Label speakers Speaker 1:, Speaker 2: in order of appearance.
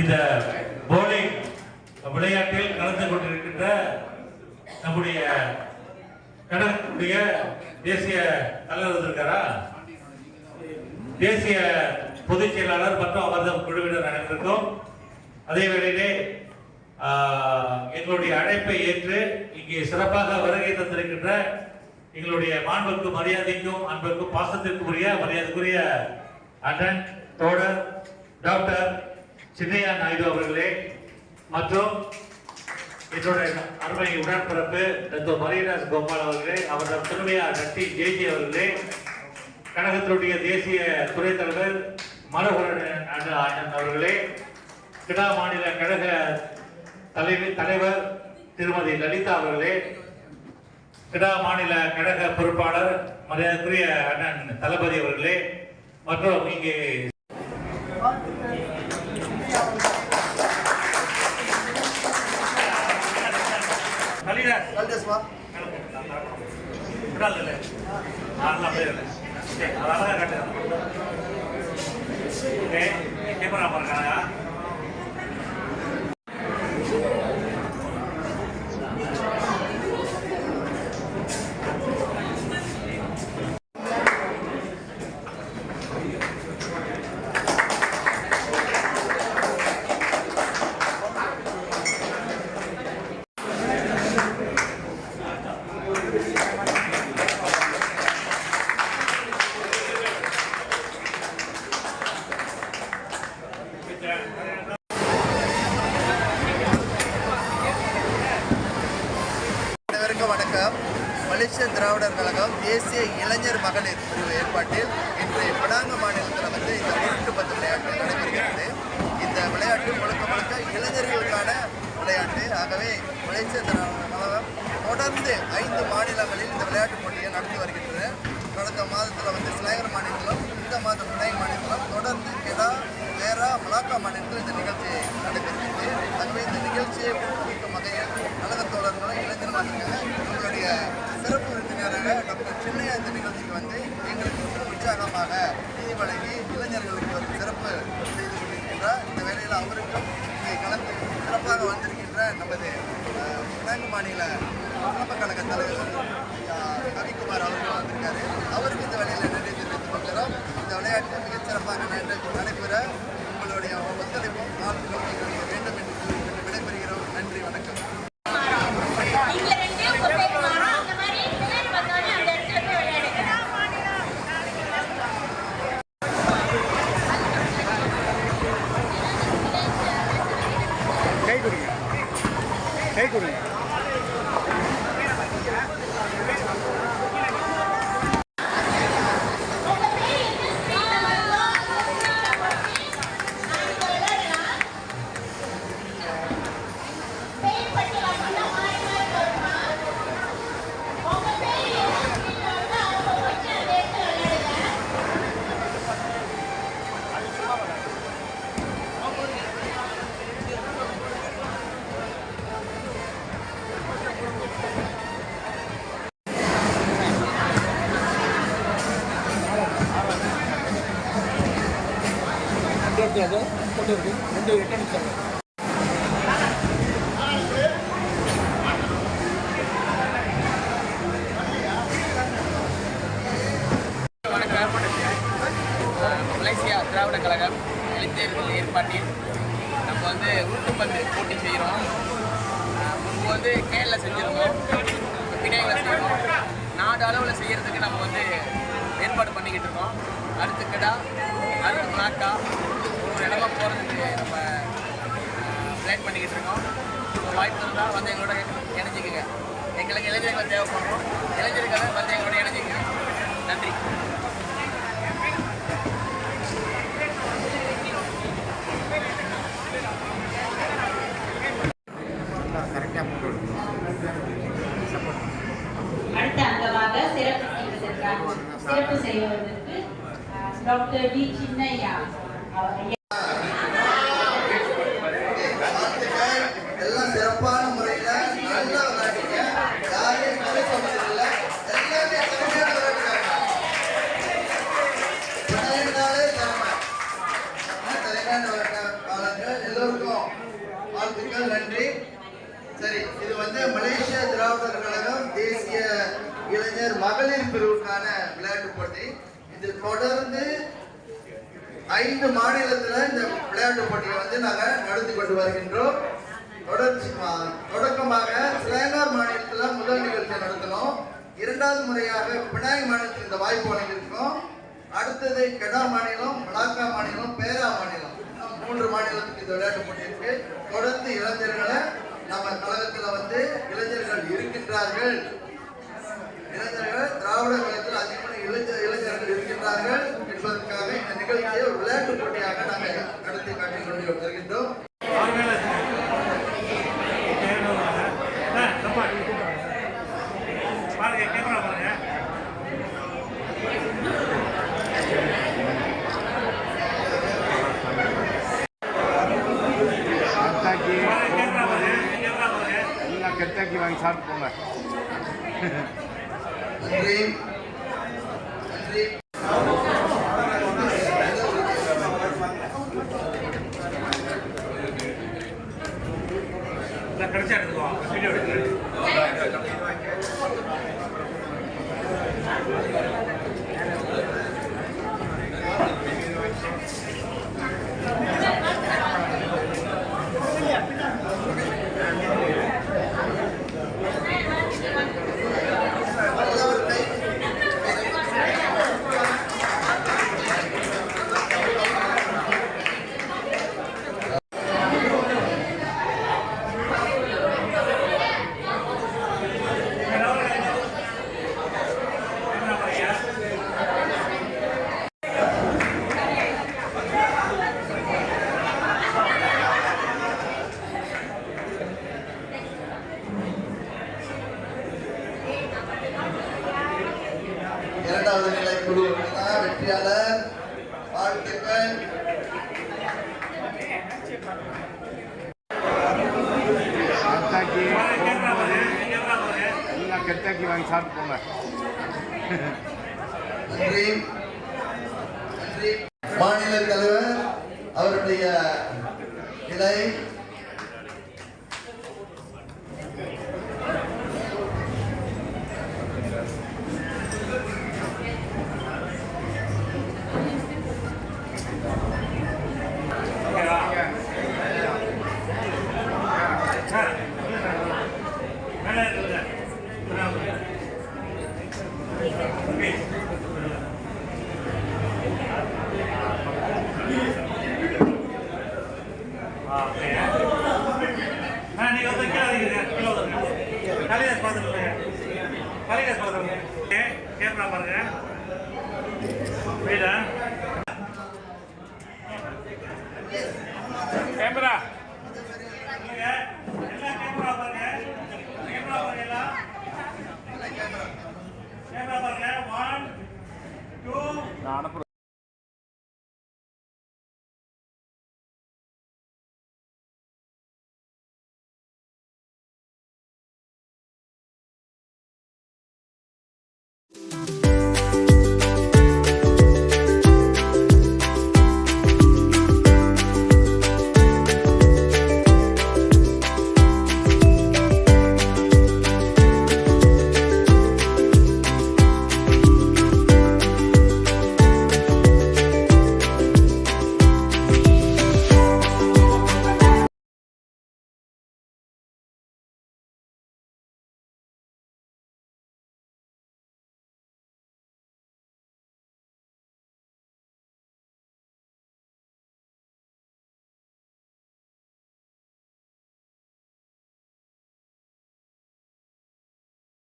Speaker 1: இந்த போலிங் விளையாட்டில் கலந்து கொண்டிருக்கின்ற நம்முடைய கடற்குடைய தேசிய தலைவர் இருக்காரா தேசிய பொதுச் செயலாளர் மற்றும் அவரது குழுவினர் அனைவருக்கும் அதே வேளையிலே எங்களுடைய அழைப்பை ஏற்று இங்கே சிறப்பாக வருகை தந்திருக்கின்ற எங்களுடைய மாண்புக்கும் மரியாதைக்கும் அன்புக்கும் பாசத்திற்குரிய மரியாதைக்குரிய அண்ணன் தோழர் டாக்டர் சின்னையா நாயுடு அவர்களே மற்றும் என்னுடைய அருமை உடன்பிறப்பு டாக்டர் மரியராஜ் கோபால் அவர்களே அவரது திருமையார் நட்டி ஜேஜி அவர்களே கழகத்தினுடைய தேசிய துறை தலைவர் மனோகரன் அண்ணன் அண்ணன் அவர்களே கிடா மாநில கழக தலைவர் தலைவர் திருமதி லலிதா அவர்களே கிடா மாநில கழக பொறுப்பாளர் மரியாதைக்குரிய அண்ணன் தளபதி அவர்களே மற்றும் இங்கே கலிதாஸ்
Speaker 2: கல்டேஸ்வா மகளிர் பிரிவு ஏற்பாட்டில் இன்று பினாங்க மாநிலத்தில் வந்து இந்த உருட்டு பத்து விளையாட்டு நடைபெறுகிறது. இந்த விளையாட்டு முழுக்க முழுக்க இளைஞர்களுக்கான விளையாட்டு. ஆகவே விளைச்சல் தொடர்ந்து ஐந்து மாநிலங்களில் இந்த விளையாட்டு போட்டியை நடத்தி வருகின்றன கடந்த மாதத்தில் வந்து சிலேகர் மாநிலத்திலும் இந்த மாதம் துணை மாநிலத்திலும் தொடர்ந்து கெடா வேரா மலாக்கா மாநிலத்தில் இந்த நிகழ்ச்சி நடைபெறுகிறது. ஆகவே இந்த நிகழ்ச்சியை ஊக்குவிக்கும் வகையில் கழக தோழர்களும் இளைஞர் மாநிலங்க உங்களுடைய சிறப்பு விருந்தினராக டாக்டர் சின்னையா இந்த நிகழ்ச்சிக்கு வந்து எங்களுக்கு உற்சாகமாக நிதி வழங்கி இளைஞர்களுக்கு ஒரு சிறப்பு செய்து கொண்டிருக்கின்றார். இந்த வேளையில் அவருக்கும் இங்கே கலந்து சிறப்பாக வந்திருக்கின்ற நமது அஹ், மாநில சிறப்பு கழக தலைவர் ரவிக்குமார் அவர்கள் வந்திருக்காரு. அவருக்கு இந்த வேலையில் நன்றி தெரிவித்துக் கொள்கிறோம். இந்த விளையாட்டு மிகச் சிறப்பாக நடைபெற உங்களுடைய ஒத்துழைப்பும் ஆளுநரும் வேண்டும் என்று விடைபெறுகிறோம். நன்றி வணக்கம்.
Speaker 3: ரெண்டு
Speaker 4: கொண்டு இருக்கு ரெண்டு ரிட்டர்ன்
Speaker 5: மலேசியா திராவிட கழகம் இளைஞர்கள் ஏற்பாட்டில் நம்ம வந்து உருட்டுப்பந்து போட்டி செய்கிறோம். முன்பு வந்து கேரளா செஞ்சுருந்தோம். பிணையில் செய்கிறோம். நாடு அளவில் செய்கிறதுக்கு நம்ம வந்து ஏற்பாடு பண்ணிக்கிட்டு இருக்கோம். அடுத்து அடுத்து பிளாக்கா. ஒரு இடமா போகிறதுக்கு நம்ம பிளான் பண்ணிக்கிட்டு இருக்கோம். வாய்ப்பு இருந்தால் வந்து எங்களோட இணைஞ்சிக்கங்க. எங்களுக்கு இளைஞர்கள் தேவைப்படுறோம் இளைஞர்களை வந்து எங்களோட இணைஞ்சிக்கங்க. நன்றி.
Speaker 6: அடுத்த அங்கமாக சிறப்பு செய்வதற்காக சிறப்பு செய்வதற்கு அஹ், டாக்டர் டி சின்னையா
Speaker 2: எல்லாம் சிறப்பான முறையில் நல்லா விளையாடுங்க யாரையும் குறை சொன்னதில்லை எல்லாமே கம்மியாக விளையாடுறாங்க தலைநாளே திறமை. தலைநாட்டு எல்லோருக்கும் வாழ்த்துக்கள் நன்றி. சரி இது வந்து மலேசிய திராவிடர் கழகம் தேசிய இளைஞர் மகளிர் பிரிவுக்கான விளையாட்டு போட்டி. இது தொடர்ந்து ஐந்து மாநிலத்தில் இந்த விளையாட்டு போட்டியை வந்து நாங்கள் நடத்தி கொண்டு வருகின்றோம். தொடர்ச்சி தொடக்கமாக சிலேங்கர் மாநிலத்தில் முதல் நிகழ்ச்சி நடத்தினோம். இரண்டாவது முறையாக பினாய் மாநிலத்தில் இந்த வாய்ப்பு வழங்கியிருக்கோம். அடுத்தது கெடா மாநிலம் மலாக்கா மாநிலம் பேரா மாநிலம். மூன்று மாநிலத்துக்கு இந்த விளையாட்டு போட்டி இருக்கு. தொடர்ந்து இளைஞர்களை நம்ம கழகத்தில் வந்து இளைஞர்கள் இருக்கின்றார்கள். இளைஞர்கள் திராவிட கழகத்தில் அதிகமாக இளைஞர் இளைஞர்கள் இருக்கின்றார்கள். என்பதற்காக இந்த நிகழ்ச்சியை ஒரு விளையாட்டு போட்டியாக நாங்கள் நடத்தி காட்டிக் கொண்டு வருகின்றோம்.
Speaker 7: கெட்டாக்கி வாங்கி சாப்பிட்டு போங்க
Speaker 1: கிடைச்சா எடுத்துக்கோ. வீடியோ எடுத்து கேமரா பாருங்க
Speaker 2: இரண்டாவது நிலை குழு தான் வெற்றியாளர் வாழ்த்துக்கள்
Speaker 7: கெட்டாக்கி
Speaker 1: பாருங்க கேமரா பாருங்க கேமரா பாருங்க
Speaker 7: எல்லாம் கெட்டாக்கி வாங்கி சாப்பிட்டு போங்க
Speaker 1: புரியுதா கேமரா